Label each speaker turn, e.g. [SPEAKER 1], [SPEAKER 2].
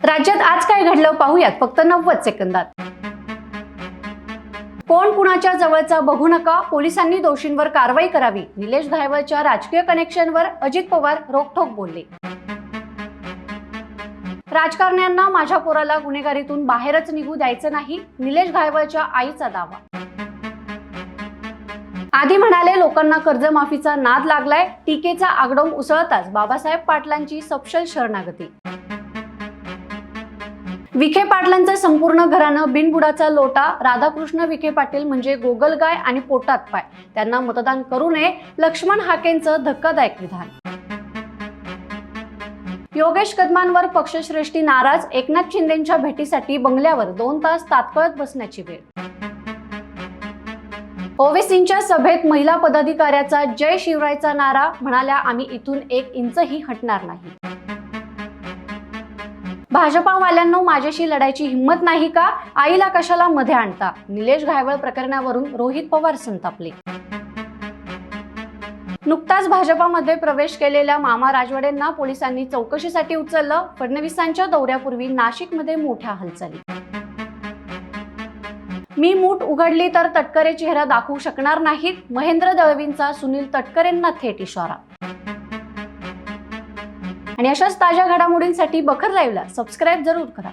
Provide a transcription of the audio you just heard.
[SPEAKER 1] राज्यात आज काय घडलं पाहूयात फक्त नव्वद सेकंदात. कोण कुणाच्या जवळचा बघू नका पोलिसांनी दोषींवर कारवाई करावी. निलेश घायवळच्या राजकीय कनेक्शनवर अजित पवार रोखठोक बोलले. राजकारण्यांना माझ्या पोराला गुन्हेगारीतून बाहेरच निघू द्यायचं नाही निलेश घायवळच्या आईचा दावा. आधी म्हणाले लोकांना कर्जमाफीचा नाद लागलाय टीकेचा आगडोम उसळताच बाबासाहेब पाटलांची सपशल शरणागती. विखे पाटलांचं संपूर्ण घरानं बिनबुडाचा लोटा. राधाकृष्ण विखे पाटील म्हणजे गोगलगाय आणि पोटात पाय. त्यांना मतदान करू नये लक्ष्मण हाकेंचं धक्कादायक विधान योगेश कदमांवर पक्षश्रेष्ठी नाराज. एकनाथ शिंदेच्या भेटीसाठी बंगल्यावर दोन तास तात्कळत बसण्याची वेळ. ओवेसींच्या सभेत महिला पदाधिकाऱ्याचा जय शिवरायचा नारा. म्हणाल्या आम्ही इथून एक इंचही हटणार नाही. भाजपावाल्यांनो माझ्याशी लढायची हिंमत नाही का? आईला कशाला मध्ये आणता? निलेश घायवळ प्रकरणावरून रोहित पवार संतापले. नुकताच भाजपामध्ये प्रवेश केलेल्या मामा राजवाडेंना पोलिसांनी चौकशीसाठी उचललं. फडणवीसांच्या दौऱ्यापूर्वी नाशिकमध्ये मोठ्या हालचाली. मी मूठ उघडली तर तटकरे चेहरा दाखवू शकणार नाहीत. महेंद्र दळवींचा सुनील तटकरेंना थेट इशारा. आणि अशाच ताज्या घडामोडींसाठी बखर लाईव्हला सबस्क्राईब जरूर करा.